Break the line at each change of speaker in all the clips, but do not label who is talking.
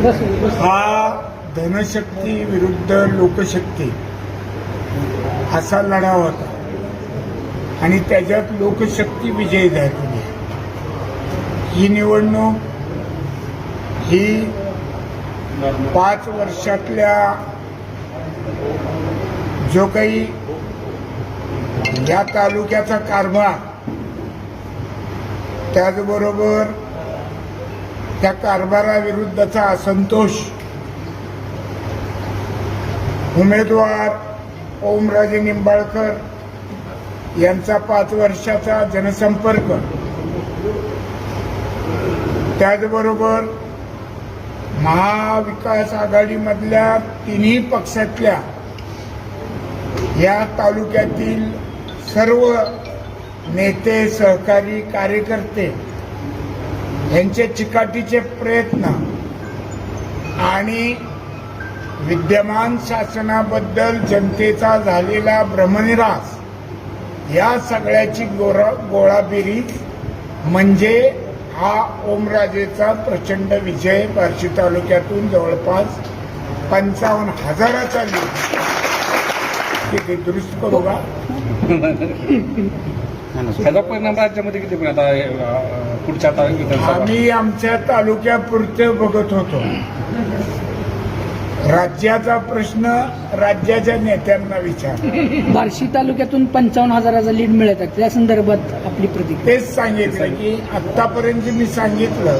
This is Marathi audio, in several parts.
हा धनशक्ती विरुद्ध लोकशक्ती. असा लढा होता. आणि त्याच्यात लोकशक्ती विजयी झालेली ही निवडणूक ही पाच वर्षातल्या जो काही या तालुक्याचा कारभार त्याचबरोबर त्या कारभाराविरुद्धचा असंतोष. उमेदवार ओमराजे निंबाळकर यांचा पाच वर्षाचा जनसंपर्क. त्याचबरोबर महाविकास आघाडीमधल्या तिन्ही पक्षातल्या या तालुक्यातील सर्व नेते सहकारी कार्यकर्ते यांचे चिकाटीचे प्रयत्न आणि विद्यमान शासनाबद्दल जनतेचा झालेला भ्रमनिरास या सगळ्याची गोरा गोळाबेरीज म्हणजे हा ओमराजेचा प्रचंड विजय बार्शी तालुक्यातून जवळपास पंचावन्न हजाराचा लीड दुरुस्त करू का?
त्याचा परिणाम राज्यामध्ये किती पण आता पुढच्या आता विधानसभा
आम्ही आमच्या तालुक्यापुरते बघत होतो. राज्याचा प्रश्न राज्याच्या नेत्यांना विचार.
बार्शी तालुक्यातून पंचावन्न हजाराचा लीड मिळत आहे. त्या संदर्भात आपली प्रतिक्रिया.
तेच सांगितलं की आतापर्यंत जे मी सांगितलं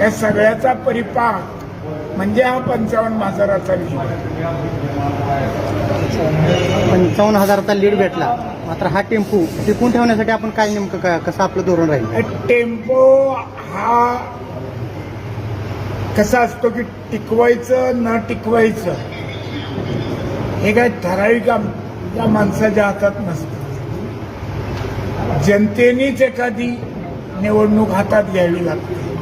या सगळ्याचा परिपाक म्हणजे हा पंचावन्न हजाराचा लीड
पंचावन्न हजाराचा लीड भेटला. मात्र हा टेम्पो टिकून ठेवण्यासाठी आपण काय नेमकं कसं आपलं धोरण राहील?
टेम्पो हा कसा असतो की टिकवायचं न टिकवायचं हे काय ठराविक या माणसाच्या हातात नसतं. जनतेनेच एखादी निवडणूक हातात घ्यावी लागते.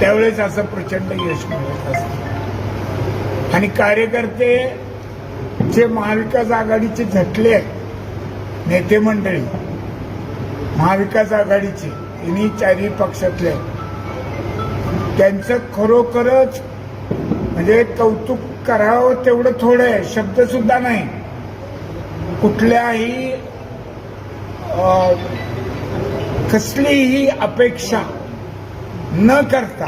त्यावेळेस असं प्रचंड यश मिळत असतं. आणि कार्यकर्ते जे महाविकास आघाडीचे झटले आहेत नेते मंडळी महाविकास आघाडीचे तिन्ही चारही पक्षातले त्यांचं खरोखरच म्हणजे कौतुक करावं तेवढं थोडं आहे शब्द सुद्धा नाही. कुठल्याही कसलीही अपेक्षा न करता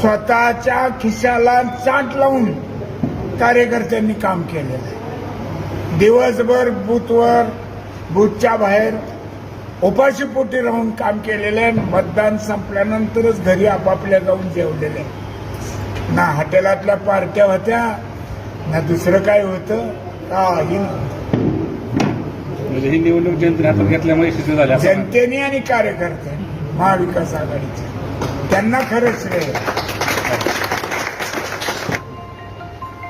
स्वतःच्या खिशाला चाट लावून कार्यकर्त्यांनी काम केलेलं आहे दिवसभर बूथवर बूथच्या बाहेर उपाशीपोटी राहून काम केलेलं आहे मतदान संपल्यानंतरच घरी आपापल्या जाऊन जेवलेले आहे. ना हॉटेलातल्या पार्ट्या होत्या ना दुसरं काय होतं काही
म्हणजे ही निवडणूक जनतेने हातात घेतल्यामुळे झाल्या.
जनतेने आणि कार्यकर्त्यांनी महाविकास आघाडीचे. त्यांना खरंच श्रेय आहे.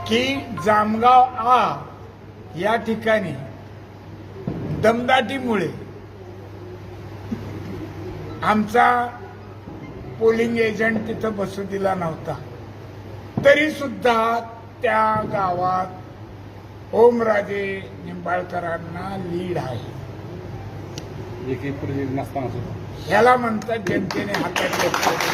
की जामगाव आ या ठिकाणी दमदाटीमुळे आमचा पोलिंग एजंट तिथं बसू दिला नव्हता. तरी सुद्धा त्या गावात ओमराजे निंबाळकरांना लीड आहे.
एक एक पूर्वी नसताना सुद्धा.
ह्याला म्हणतात जनतेने हातात घेतलं.